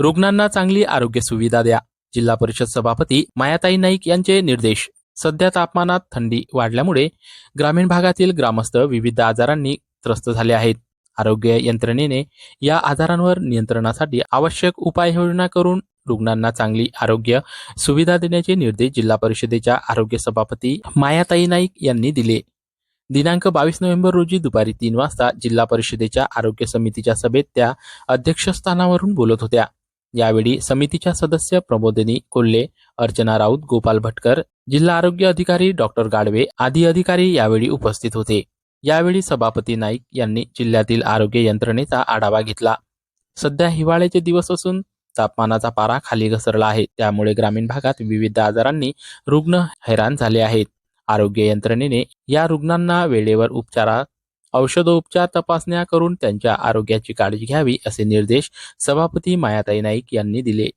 रुग्णांना चांगली आरोग्य सुविधा द्या. जिल्हा परिषद सभापती मायाताई नाईक यांचे निर्देश. सध्या तापमानात थंडी वाढल्यामुळे ग्रामीण भागातील ग्रामस्थ विविध आजारांनी त्रस्त झाले आहेत. आरोग्य यंत्रणेने या आजारांवर नियंत्रणासाठी आवश्यक उपाययोजना करून रुग्णांना चांगली आरोग्य सुविधा देण्याचे निर्देश जिल्हा परिषदेच्या आरोग्य सभापती मायाताई नाईक यांनी दिले. दिनांक बावीस नोव्हेंबर रोजी दुपारी तीन वाजता जिल्हा परिषदेच्या आरोग्य समितीच्या सभेत त्या अध्यक्षस्थानावरून बोलत होत्या. यावेळी समितीच्या सदस्य प्रबोधिनी कोल्हे अर्चना राऊत गोपाल भटकर जिल्हा आरोग्य अधिकारी डॉक्टर गाडवे आदी अधिकारी यावेळी उपस्थित होते. यावेळी सभापती नाईक यांनी जिल्ह्यातील आरोग्य यंत्रणेचा आढावा घेतला. सध्या हिवाळ्याचे दिवस असून तापमानाचा पारा खाली घसरला आहे. त्यामुळे ग्रामीण भागात विविध आजारांनी रुग्ण हैराण झाले आहेत. आरोग्य यंत्रणेने या रुग्णांना वेळेवर उपचारात औषधोपचार तपासण्या करून त्यांच्या आरोग्याची काळजी घ्यावी असे निर्देश सभापती मायाताई नाईक यांनी दिले.